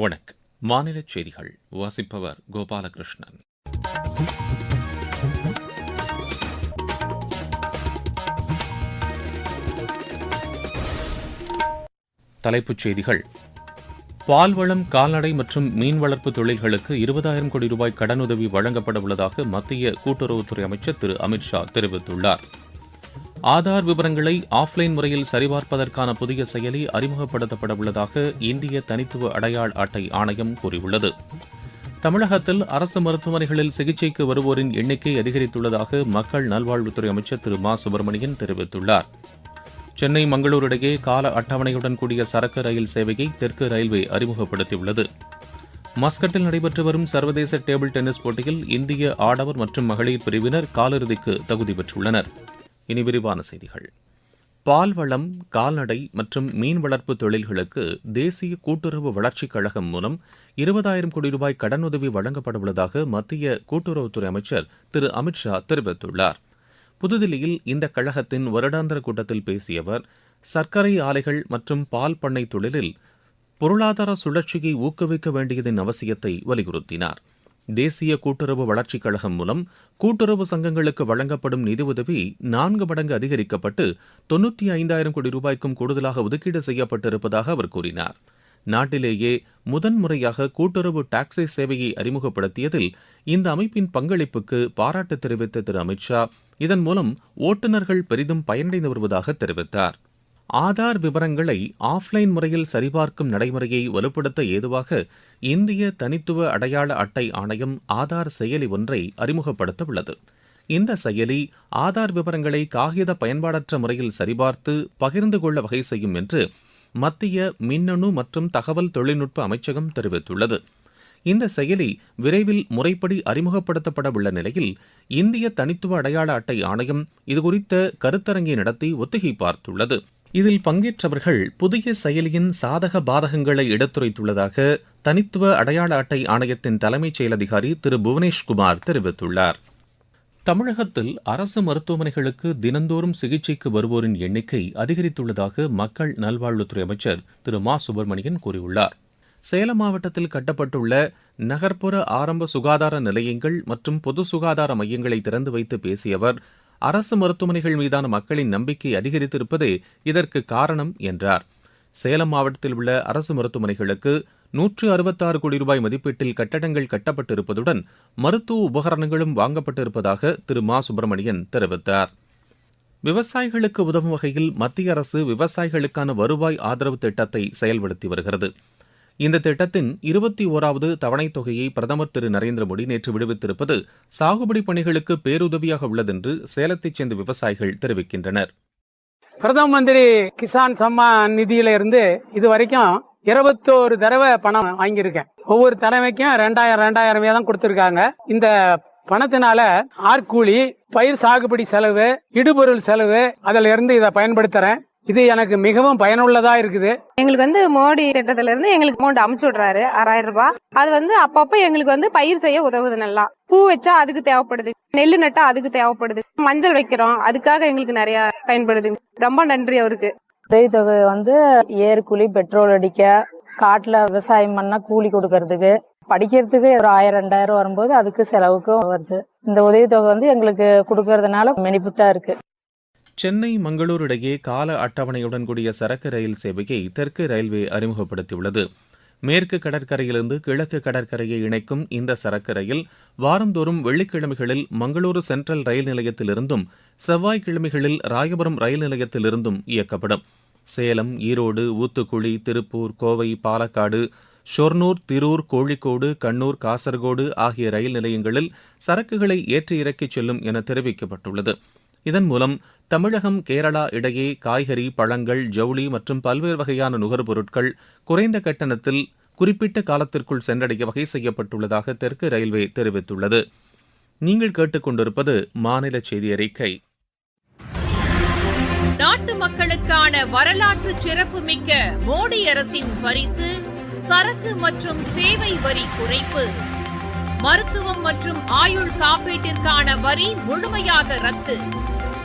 வணக்கம். மாநில செய்திகள். வாசிப்பவர் கோபாலகிருஷ்ணன். தலைப்புச் செய்திகள். பால்வளம் கால்நடை மற்றும் மீன் வளர்ப்பு தொழில்களுக்கு இருபதாயிரம் கோடி ரூபாய் கடனுதவி வழங்கப்பட உள்ளதாக மத்திய கூட்டுறவுத்துறை அமைச்சர் திரு அமித்ஷா தெரிவித்துள்ளார். ஆதார் விவரங்களை ஆஃப்லைன் முறையில் சரிபார்ப்பதற்கான புதிய செயலி அறிமுகப்படுத்தப்பட உள்ளதாக இந்திய தனித்துவ அடையாள அட்டை ஆணையம் கூறியுள்ளது. தமிழகத்தில் அரசு மருத்துவமனைகளில் சிகிச்சைக்கு வருவோரின் எண்ணிக்கை அதிகரித்துள்ளதாக மக்கள் நல்வாழ்வுத்துறை அமைச்சர் திரு மா சுப்பிரமணியன் தெரிவித்துள்ளார். சென்னை மங்களூர் இடையே கால அட்டவணையுடன் கூடிய சரக்கு ரயில் சேவையை தெற்கு ரயில்வே அறிமுகப்படுத்தியுள்ளது. மஸ்கட்டில் நடைபெற்று வரும் சர்வதேச டேபிள் டென்னிஸ் போட்டியில் இந்திய ஆடவர் மற்றும் மகளிர் பிரிவினர் காலிறுதிக்கு தகுதி பெற்றுள்ளனர். இனி விரிவான செய்திகள். பால்வளம் கால்நடை மற்றும் மீன் வளர்ப்பு தொழில்களுக்கு தேசிய கூட்டுறவு வளர்ச்சிக் கழகம் மூலம் இருபதாயிரம் கோடி ரூபாய் கடனுதவி வழங்கப்படவுள்ளதாக மத்திய கூட்டுறவுத்துறை அமைச்சர் திரு. அமித்ஷா தெரிவித்துள்ளார். புதுதில்லியில் இந்த கழகத்தின் வருடாந்திர கூட்டத்தில் பேசிய அவர் சர்க்கரை ஆலைகள் மற்றும் பால் பண்ணை தொழிலில் பொருளாதார சுழற்சியை ஊக்குவிக்க வேண்டியதன் அவசியத்தை வலியுறுத்தினார். தேசிய கூட்டுறவு வளர்ச்சிக் கழகம் மூலம் கூட்டுறவு சங்கங்களுக்கு வழங்கப்படும் நிதியுதவி நான்கு மடங்கு அதிகரிக்கப்பட்டு தொன்னூற்றி ஐந்தாயிரம் கோடி ரூபாய்க்கும் கூடுதலாக ஒதுக்கீடு செய்யப்பட்டிருப்பதாக அவர் கூறினார். நாட்டிலேயே முதன்முறையாக கூட்டுறவு டாக்ஸி சேவையை அறிமுகப்படுத்தியதில் இந்த அமைப்பின் பங்களிப்புக்கு பாராட்டு தெரிவித்த திரு அமித்ஷா இதன் மூலம் ஓட்டுநர்கள் பெரிதும் பயனடைந்து வருவதாக தெரிவித்தார். ஆதார் விவரங்களை ஆஃப்லைன் முறையில் சரிபார்க்கும் நடைமுறையை வலுப்படுத்த ஏதுவாக இந்திய தனித்துவ அடையாள அட்டை ஆணையம் ஆதார் செயலி ஒன்றை அறிமுகப்படுத்த உள்ளது இந்த செயலி ஆதார் விவரங்களை காகித பயன்பாடற்ற முறையில் சரிபார்த்து பகிர்ந்து கொள்ள வகை செய்யும் என்று மத்திய மின்னணு மற்றும் தகவல் தொழில்நுட்ப அமைச்சகம் தெரிவித்துள்ளது. இந்த செயலி விரைவில் முறைப்படி அறிமுகப்படுத்தப்பட உள்ள நிலையில் இந்திய தனித்துவ அடையாள அட்டை ஆணையம் இதுகுறித்த கருத்தரங்கை நடத்தி ஒத்திகை பார்த்துள்ளது. இதில் பங்கேற்றவர்கள் புதிய செயலியின் சாதக பாதகங்களை எடுத்துரைத்துள்ளதாக தனித்துவ அடையாள அட்டை ஆணையத்தின் தலைமைச் செயல் அதிகாரி திரு புவனேஷ்குமார் தெரிவித்துள்ளார். தமிழகத்தில் அரசு மருத்துவமனைகளுக்கு தினந்தோறும் சிகிச்சைக்கு வருவோரின் எண்ணிக்கை அதிகரித்துள்ளதாக மக்கள் நல்வாழ்வுத்துறை அமைச்சர் திரு மா. சுப்பிரமணியன் கூறியுள்ளார். சேலம் மாவட்டத்தில் கட்டப்பட்டுள்ள நகர்ப்புற ஆரம்ப சுகாதார நிலையங்கள் மற்றும் பொது சுகாதார மையங்களை திறந்து வைத்து பேசிய அவர் அரசு மருத்துவமனைகள் மீதான மக்களின் நம்பிக்கை அதிகரித்திருப்பதே இதற்கு காரணம் என்றார். சேலம் மாவட்டத்தில் உள்ள அரசு மருத்துவமனைகளுக்கு நூற்று அறுபத்தாறு கோடி ரூபாய் மதிப்பீட்டில் கட்டடங்கள் கட்டப்பட்டிருப்பதுடன் மருத்துவ உபகரணங்களும் வாங்கப்பட்டிருப்பதாக திரு மா சுப்பிரமணியன் தெரிவித்தார். விவசாயிகளுக்கு உதவும் வகையில் மத்திய அரசு விவசாயிகளுக்கான வருவாய் ஆதரவு திட்டத்தை செயல்படுத்தி வருகிறது. இந்த திட்டத்தின் இருபத்தி ஓராவது தவணைத் தொகையை பிரதமர் திரு நரேந்திர மோடி நேற்று விடுவித்திருப்பது சாகுபடி பணிகளுக்கு பேருதவியாக உள்ளதென்று சேலத்தைச் சேர்ந்த விவசாயிகள் தெரிவிக்கின்றனர். பிரதம மந்திரி கிசான் சம்மான் நிதியிலிருந்து இதுவரைக்கும் இது வரைக்கும் இருபத்தோரு தடவை பணம் வாங்கியிருக்கேன். ஒவ்வொரு தடவைக்கும் ரெண்டாயிரம் ரெண்டாயிரம் தான் கொடுத்துருக்காங்க. இந்த பணத்தினால ஆட்கூலி பயிர் சாகுபடி செலவு இடுபொருள் செலவு அதுல இருந்து இதை பயன்படுத்துறேன். இது எனக்கு மிகவும் பயனுள்ளதா இருக்குது. எங்களுக்கு வந்து மோடி திட்டத்துல இருந்து எங்களுக்கு அமௌண்ட் அமுச்சு விடுறாரு ஆறாயிரம் ரூபாய். அது வந்து அப்பப்ப எங்களுக்கு வந்து பயிர் செய்ய உதவுது நல்லா. பூ வச்சா அதுக்கு தேவைப்படுது. நெல்லு நட்டா அதுக்கு தேவைப்படுது. மஞ்சள் வைக்கிறோம் அதுக்காக எங்களுக்கு நிறைய பயன்படுது. ரொம்ப நன்றி அவருக்கு. உதவித்தொகை வந்து ஏர்கூலி பெட்ரோல் அடிக்க காட்டுல விவசாயம் பண்ணால் கூலி கொடுக்கறதுக்கு. படிக்கிறதுக்கு ஒரு ஆயிரம் ரெண்டாயிரம் வரும்போது அதுக்கு செலவுக்கும் வருது. இந்த உதவித்தொகை வந்து எங்களுக்கு கொடுக்கறதுனால பெனிஃபிட்டா இருக்கு. சென்னை மங்களூர் இடையே கால அட்டவணையுடன் கூடிய சரக்கு ரயில் சேவையை தெற்கு ரயில்வே அறிமுகப்படுத்தியுள்ளது. மேற்கு கடற்கரையிலிருந்து கிழக்கு கடற்கரையை இணைக்கும் இந்த சரக்கு ரயில் வாரந்தோறும் வெள்ளிக்கிழமைகளில் மங்களூரு சென்ட்ரல் ரயில் நிலையத்திலிருந்தும் செவ்வாய்க்கிழமைகளில் ராயபுரம் ரயில் நிலையத்திலிருந்தும் இயக்கப்படும். சேலம் ஈரோடு ஊத்துக்குழி திருப்பூர் கோவை பாலக்காடு ஷொர்னூர் திரூர் கோழிக்கோடு கண்ணூர் காசர்கோடு ஆகிய ரயில் நிலையங்களில் சரக்குகளை ஏற்றி இறக்கிச் செல்லும் என தெரிவிக்கப்பட்டுள்ளது. இதன் மூலம் தமிழகம் கேரளா இடையே காய்கறி பழங்கள் ஜவுளி மற்றும் பல்வேறு வகையான நுகர்பொருட்கள் குறைந்த கட்டணத்தில் குறிப்பிட்ட காலத்திற்குள் சென்றடைய வகை செய்யப்பட்டுள்ளதாக தெற்கு ரயில்வே தெரிவித்துள்ளது. நீங்கள் கேட்டுக்கொண்டிருப்பது மாநில செய்தி அறிக்கை. நாட்டு மக்களுக்கான வரலாற்று சிறப்புமிக்க மோடி அரசின் பரிசு சரக்கு மற்றும் சேவை வரி குறைப்பு. மருத்துவம் மற்றும் ஆயுள் காப்பீட்டிற்கான வரி முழுமையாக ரத்து.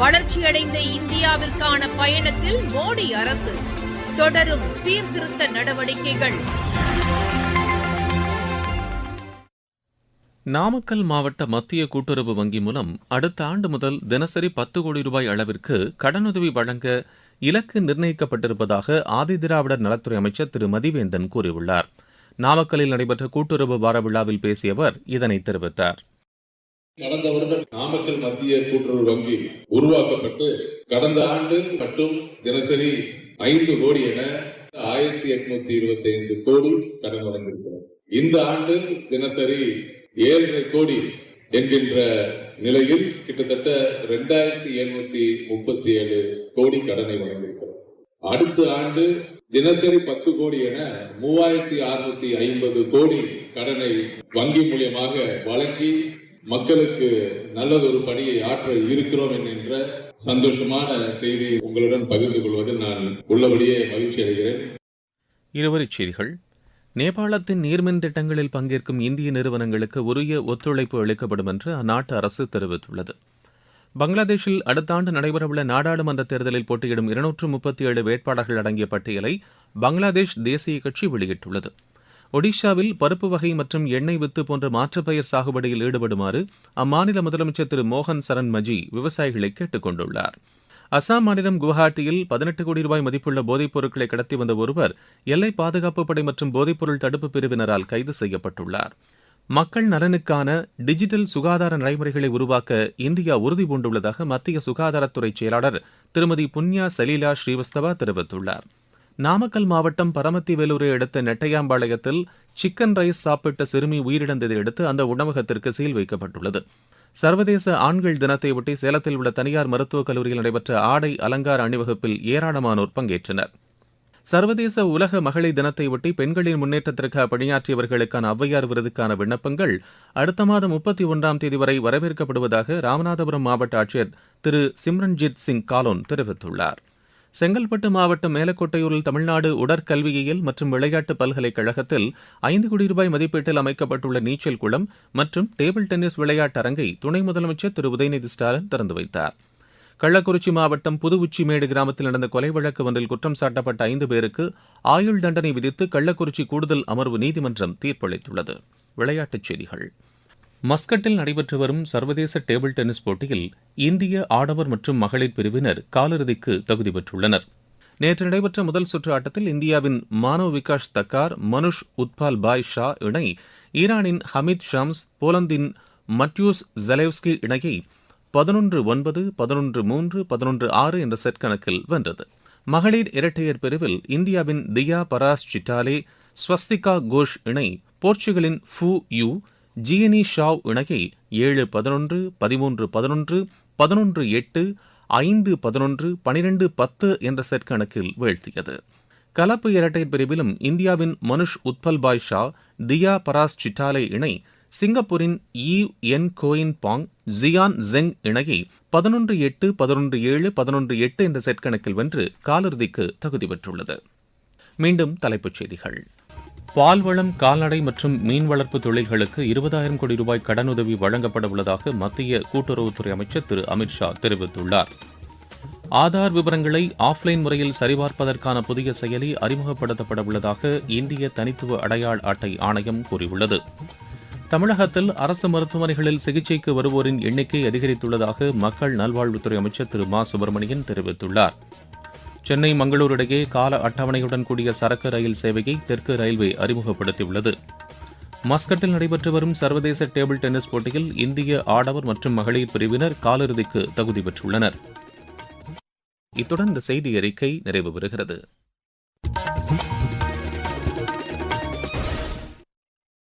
வளர்ச்சியடைந்த இந்தியாவிற்கான பயணத்தில் மோடி அரசு. தொடரும் சீர்திருத்த நடவடிக்கைகள். நாமக்கல் மாவட்ட மத்திய கூட்டுறவு வங்கி மூலம் அடுத்த ஆண்டு முதல் தினசரி பத்து கோடி ரூபாய் அளவிற்கு கடனுதவி வழங்க இலக்கு நிர்ணயிக்கப்பட்டிருப்பதாக ஆதிதிராவிடர் நலத்துறை அமைச்சர் திரு மதிவேந்தன் கூறியுள்ளார். நாமக்கல்லில் நடைபெற்ற கூட்டுறவு வார விழாவில் பேசிய அவர் இதனை தெரிவித்தார். கடந்த வருடம் நாமக்கல் மத்திய கூட்டுறவு வங்கி உருவாக்கப்பட்டு கடந்த ஆண்டு மட்டும் தினசரி ஐந்து கோடி என ஆயிரத்தி எட்நூத்தி இருபத்தி ஐந்து கோடி கடன் வழங்கியிருக்கிறோம். இந்த ஆண்டு தினசரி ஏழரை கோடி என்கின்ற நிலையில் கிட்டத்தட்ட ரெண்டாயிரத்தி எழுநூத்தி முப்பத்தி ஏழு கோடி கடனை வழங்கியிருக்கிறோம். அடுத்த ஆண்டு தினசரி பத்து கோடி என மூவாயிரத்தி அறுநூத்தி ஐம்பது கோடி கடனை வங்கி மூலியமாக வழங்கி மக்களுக்கு நல்லதொரு பணியை ஆற்ற இருக்கிறோம் என்கின்ற சந்தோஷமான செய்தி உங்களுடன் பகிர்ந்து கொள்வதில் நான் உள்ளபடியே மகிழ்ச்சி அடைகிறேன். இருவரிச் செய்திகள். நேபாளத்தின் நீர்மின் திட்டங்களில் பங்கேற்கும் இந்திய நிறுவனங்களுக்கு உரிய ஒத்துழைப்பு அளிக்கப்படும் என்று அந்நாட்டு அரசு தெரிவித்துள்ளது. பங்களாதேஷில் அடுத்த ஆண்டு நடைபெறவுள்ள நாடாளுமன்ற தேர்தலில் போட்டியிடும் இருநூற்று முப்பத்தி ஏழு வேட்பாளர்கள் அடங்கிய பட்டியலை பங்களாதேஷ் தேசிய கட்சி வெளியிட்டுள்ளது. ஒடிஷாவில் பருப்பு வகை மற்றும் எண்ணெய் வித்து போன்ற மாற்றுப்பெயர் சாகுபடியில் ஈடுபடுமாறு அம்மாநில முதலமைச்சர் திரு மோகன் சரண் மஜி விவசாயிகளை கேட்டுக் கொண்டுள்ளார். அசாம் மாநிலம் குவஹாட்டியில் பதினெட்டு கோடி ரூபாய் மதிப்புள்ள போதைப் பொருட்களை கடத்தி வந்த ஒருவர் எல்லை பாதுகாப்பு படை மற்றும் போதைப்பொருள் தடுப்பு பிரிவினரால் கைது செய்யப்பட்டுள்ளார். மக்கள் நலனுக்கான டிஜிட்டல் சுகாதார நடைமுறைகளை உருவாக்க இந்தியா உறுதி பூண்டுள்ளதாக மத்திய சுகாதாரத்துறை செயலாளர் திருமதி புன்யா சலீலா ஸ்ரீவஸ்தவா தெரிவித்துள்ளார். நாமக்கல் மாவட்டம் பரமத்தி வேலூரை அடுத்த நெட்டையாம்பாளையத்தில் சிக்கன் ரைஸ் சாப்பிட்ட சிறுமி உயிரிழந்ததை அடுத்து அந்த உணவகத்திற்கு சீல் வைக்கப்பட்டுள்ளது. சர்வதேச ஆண்கள் தினத்தையொட்டி சேலத்தில் உள்ள தனியார் மருத்துவக் கல்லூரியில் நடைபெற்ற ஆடை அலங்கார அணிவகுப்பில் ஏராளமானோர் பங்கேற்றனர். சர்வதேச உலக மகளிர் தினத்தையொட்டி பெண்களின் முன்னேற்றத்திற்காக பணியாற்றியவர்களுக்கான ஔவையார் விருதுக்கான விண்ணப்பங்கள் அடுத்த மாதம் முப்பத்தி ஒன்றாம் தேதி வரை வரவேற்கப்படுவதாக ராமநாதபுரம் மாவட்ட ஆட்சியர் திரு சிம்ரன்ஜித் சிங் காலோன் தெரிவித்துள்ளார். செங்கல்பட்டு மாவட்டம் மேலக்கோட்டையூரில் தமிழ்நாடு உடற்கல்வியியல் மற்றும் விளையாட்டு பல்கலைக்கழகத்தில் ஐந்து கோடி ரூபாய் மதிப்பீட்டில் அமைக்கப்பட்டுள்ள நீச்சல் குளம் மற்றும் டேபிள் டென்னிஸ் விளையாட்டு அரங்கை துணை முதலமைச்சர் திரு உதயநிதி ஸ்டாலின் திறந்து வைத்தார். கள்ளக்குறிச்சி மாவட்டம் புதுவுச்சிமேடு கிராமத்தில் நடந்த கொலை வழக்கு ஒன்றில் குற்றம் சாட்டப்பட்ட ஐந்து பேருக்கு ஆயுள் தண்டனை விதித்து கள்ளக்குறிச்சி கூடுதல் அமர்வு நீதிமன்றம் தீர்ப்பளித்துள்ளது. விளையாட்டுச் செய்திகள். மஸ்கட்டில் நடைபெற்று வரும் சர்வதேச டேபிள் டென்னிஸ் போட்டியில் இந்திய ஆடவர் மற்றும் மகளிர் பிரிவினர் காலிறுதிக்கு தகுதி பெற்றுள்ளனர். நேற்று நடைபெற்ற முதல் சுற்று ஆட்டத்தில் இந்தியாவின் மானவ் விகாஷ் தக்கார் மனுஷ் உத்பால் பாய் ஷா இணை ஈரானின் ஹமீத் ஷம்ஸ் போலந்தின் மட்யூஸ் ஜலேவ்ஸ்கி இணையை பதினொன்று ஒன்பது பதினொன்று மூன்று பதினொன்று ஆறு என்ற செட் கணக்கில் வென்றது. மகளிர் இரட்டையர் பிரிவில் இந்தியாவின் தியா பராஸ் சிட்டாலே ஸ்வஸ்திகா கோஷ் இணை போர்ச்சுகலின் ஃபு யூ ஜியனி ஷாவ் இணையை ஏழு பதினொன்று பதிமூன்று பதினொன்று பதினொன்று எட்டு ஐந்து பதினொன்று பனிரெண்டு பத்து என்ற செட் கணக்கில் வீழ்த்தியது. கலப்பு இரட்டையர் பிரிவிலும் இந்தியாவின் மனுஷ் உத்பல் பாய் ஷா தியா பராஸ் சிட்டாலே இணை சிங்கப்பூரின் ஈ என் கோயின் பாங் ஜியான் ஜெங் இணையை பதினொன்று எட்டு பதினொன்று ஏழு பதினொன்று எட்டு என்ற செட் கணக்கில் வென்று காலிறுதிக்கு தகுதி பெற்றுள்ளது. மீண்டும் தலைப்புச் செய்திகள். பால்வளம் கால்நடை மற்றும் மீன் வளர்ப்பு தொழில்களுக்கு இருபதாயிரம் கோடி ரூபாய் கடனுதவி வழங்கப்பட உள்ளதாக மத்திய கூட்டுறவுத்துறை அமைச்சர் திரு. அமித்ஷா தெரிவித்துள்ளார். ஆதார் விவரங்களை ஆஃப்லைன் முறையில் சரிபார்ப்பதற்கான புதிய செயலி அறிமுகப்படுத்தப்பட உள்ளதாக இந்திய தனித்துவ அடையாள அட்டை ஆணையம் கூறியுள்ளது. தமிழகத்தில் அரசு மருத்துவமனைகளில் சிகிச்சைக்கு வருவோரின் எண்ணிக்கை அதிகரித்துள்ளதாக மக்கள் நல்வாழ்வுத்துறை அமைச்சர் திரு. மா. சுப்பிரமணியன் தெரிவித்துள்ளார். சென்னை மங்களூர் இடையே கால அட்டவணையுடன் கூடிய சரக்கு ரயில் சேவையை தெற்கு ரயில்வே அறிமுகப்படுத்தியுள்ளது. மஸ்கட்டில் நடைபெற்று வரும் சர்வதேச டேபிள் டென்னிஸ் போட்டியில் இந்திய ஆடவர் மற்றும் மகளிர் பிரிவினர் காலிறுதிக்கு தகுதி பெற்றுள்ளனர். இத்துடன் இந்த செய்தி அறிக்கை நிறைவு பெறுகிறது.